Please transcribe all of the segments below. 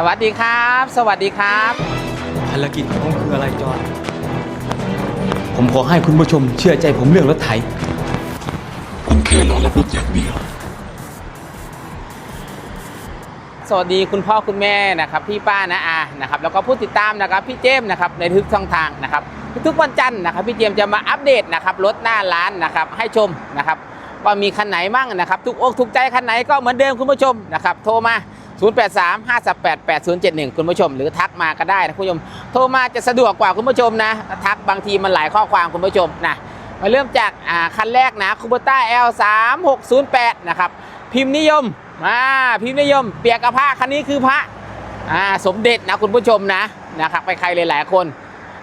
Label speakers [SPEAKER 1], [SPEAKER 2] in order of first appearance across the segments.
[SPEAKER 1] สวัสดีครับ สวัสดีครับ
[SPEAKER 2] ภารกิจของผมคืออะไรจอห์นผมขอให้คุณผู้ชมเชื่อใจผมเรื่องรถไถ
[SPEAKER 3] คุณแค่รอรับรถอย่างเดียว
[SPEAKER 1] สวัสดีคุณพ่อคุณแม่นะครับพี่ป้านะอานะครับแล้วก็ผู้ติดตามนะครับพี่เจมส์นะครับในทุกช่องทางนะครับ ทุกวันจันทร์นะครับพี่เจมส์จะมาอัปเดตนะครับรถหน้าร้านนะครับให้ชมนะครับว่ามีคันไหนบ้างนะครับ ทุกอกทุกใจคันไหนก็เหมือนเดิมคุณผู้ชมนะครับโทรมา 083 538 8071 คุณผู้ชม หรือทักมาก็ได้นะคุณผู้ชม โทรมาจะสะดวกกว่าคุณผู้ชมนะ ทักบางทีมันหลายข้อความคุณผู้ชมนะมาเริ่มจากคันแรกนะคูเบต้า L 3 6 0 8 นะครับพิมพ์นิยมอ่าพิมพ์นิยม เปียกกระพระคันนี้คือพระอ่าสมเด็จนะคุณผู้ชมนะนะครับไปใครหลายๆคน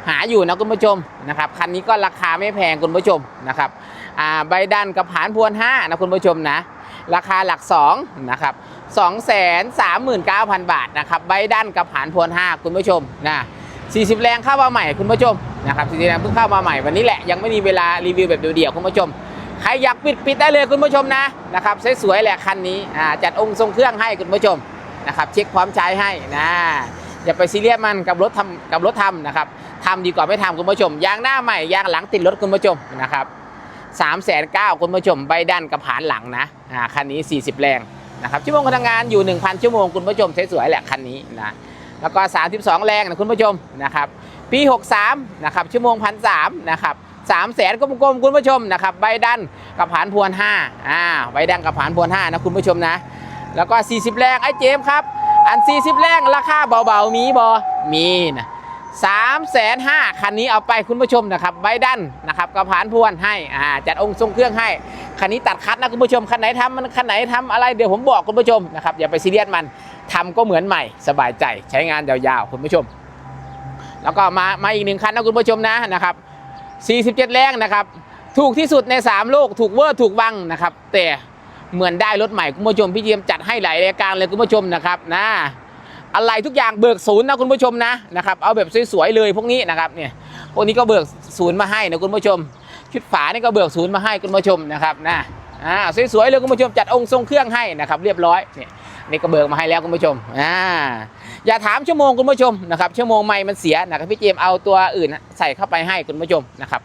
[SPEAKER 1] หาอยู่นะคุณผู้ชมนะครับคันนี้ก็ราคาไม่แพงคุณผู้ชมนะครับอ่าใบดันกับผานพวน5นะคุณผู้ชมนะ ราคาหลัก2นะครับ239,000 บาทนะครับใบดันกับผานพวน5คุณผู้ชมนะ40 แรงเข้ามาใหม่คุณผู้ชมนะครับ40แรงเพิ่งเข้ามาใหม่วันนี้แหละยังไม่มีเวลารีวิวแบบเดี่ยวๆคุณผู้ชมใครอยากปิดปิดได้เลยคุณผู้ชมนะนะครับสวยๆแหละคันนี้อ่าจัดองค์ทรงเครื่องให้คุณผู้ชมนะครับเช็คพร้อมใช้ให้นะอย่าไปซีเรียสมันกับรถทำกับรถทำนะครับทำดีกว่าไม่ทำคุณผู้ชมยางหน้าใหม่ยางหลังติดรถคุณผู้ชมนะครับ สามแสนเก้าคุณผู้ชมใบด้านกับผานหลังนะอ่าคันนี้ 40 แรงนะครับชั่วโมงการทำงานอยู่ 1,000 ชั่วโมงคุณผู้ชมสวยๆแหละคันนี้นะแล้วก็ 32 แรงนะคุณผู้ชมนะครับปี 63นะครับชั่วโมงพันสามนะครับสามแสนกลมๆคุณผู้ชมนะครับใบดันกับผานพวน5อ่าใบดันกับผานพวน5นะคุณผู้ชมนะ แล้วก็ 40 แรงไอ้เจมครับ อัน 40 แรงราคาเบาๆมีบอมีนะ สามแสนห้าคันนี้เอาไปคุณผู้ชมนะครับใบดันนะครับกระผานพวนให้อ่าจัดองค์ทรงเครื่องให้ คันนี้ตัดคัดนะคุณผู้ชม คันไหนทำมันคันไหนทำอะไรเดี๋ยวผมบอกคุณผู้ชมนะครับอย่าไปซีเรียสมันทำก็เหมือนใหม่ สบายใจใช้งานยาวๆคุณผู้ชม แล้วก็มามาอีกหนึ่งคันนะคุณผู้ชมนะนะครับ47 แรงนะครับถูกที่สุดใน 3 โลกถูกเวอร์ถูกบังนะครับแต่เหมือนได้รถใหม่คุณผู้ชมพี่เจียมจัดให้หลายรายการเลยคุณผู้ชมนะครับนะ อะไรทุกอย่างเบิกศูนย์นะคุณผู้ชมนะนะครับเอาแบบสวยๆเลยพวกนี้นะครับเนี่ยพวกนี้ก็เบิกศูนย์มาให้นะคุณผู้ชม ชุดฝานี่ก็เบิกศูนย์มาให้คุณผู้ชมนะครับนะอ่าสวยๆเลยคุณผู้ชมจัดองค์ทรงเครื่องให้นะครับเรียบร้อยเนี่ยนี่ก็เบิกมาให้แล้วคุณผู้ชมอ่าอย่าถามชั่วโมงคุณผู้ชมนะครับชั่วโมงไม่มันเสียนะครับพี่เจมเอาตัวอื่นใส่เข้าไปให้คุณผู้ชมนะครับ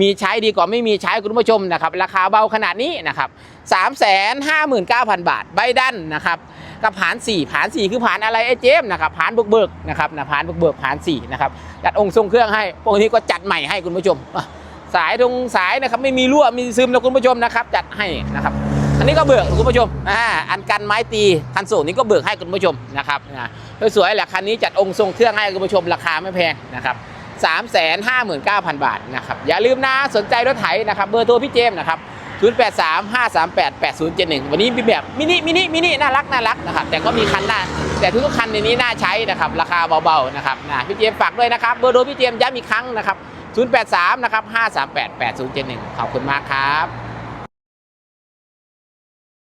[SPEAKER 1] มีใช้ดีกว่าไม่มีใช้คุณผู้ชมนะครับราคาเบาขนาดนี้นะครับสามแสนห้าหมื่นเก้าพันบาทใบดันนะครับ กับผานสี่ผานสี่คือผานอะไรไอ้เจมนะครับผานเบิกเบิกนะครับนะผานเบิกเบิกผานสี่นะครับจัดองค์ทรงเครื่องให้พวกนี้ก็จัดใหม่ให้คุณผู้ชม สายตรงสายนะครับไม่มีรั่วมีซึมนะคุณผู้ชมนะครับ จัดให้นะครับอันนี้ก็เบิกคุณผู้ชมอ่าอันกันไม้ตีคันโซ่นี้ก็เบิกให้คุณผู้ชมนะครับนะสวยๆแหละคันนี้จัดองค์ทรงเครื่องให้คุณผู้ชมราคาไม่แพงนะครับ359,000 บาทนะครับอย่าลืมนะสนใจรถไถนะครับเบอร์โทรพี่เจมนะครับ 083 538 8071 วันนี้มีแบบมินิมินิมินิน่ารักน่ารักนะครับแต่ก็มีคันหน้าแต่ทุกๆคันในนี้น่าใช้นะครับราคาเบาๆนะครับนะพี่เจมฝากด้วยนะครับเบอร์โทรพี่เจมย้ำอีกครั้งนะครับ083นะครับ538 8071 ขอบคุณมากครับ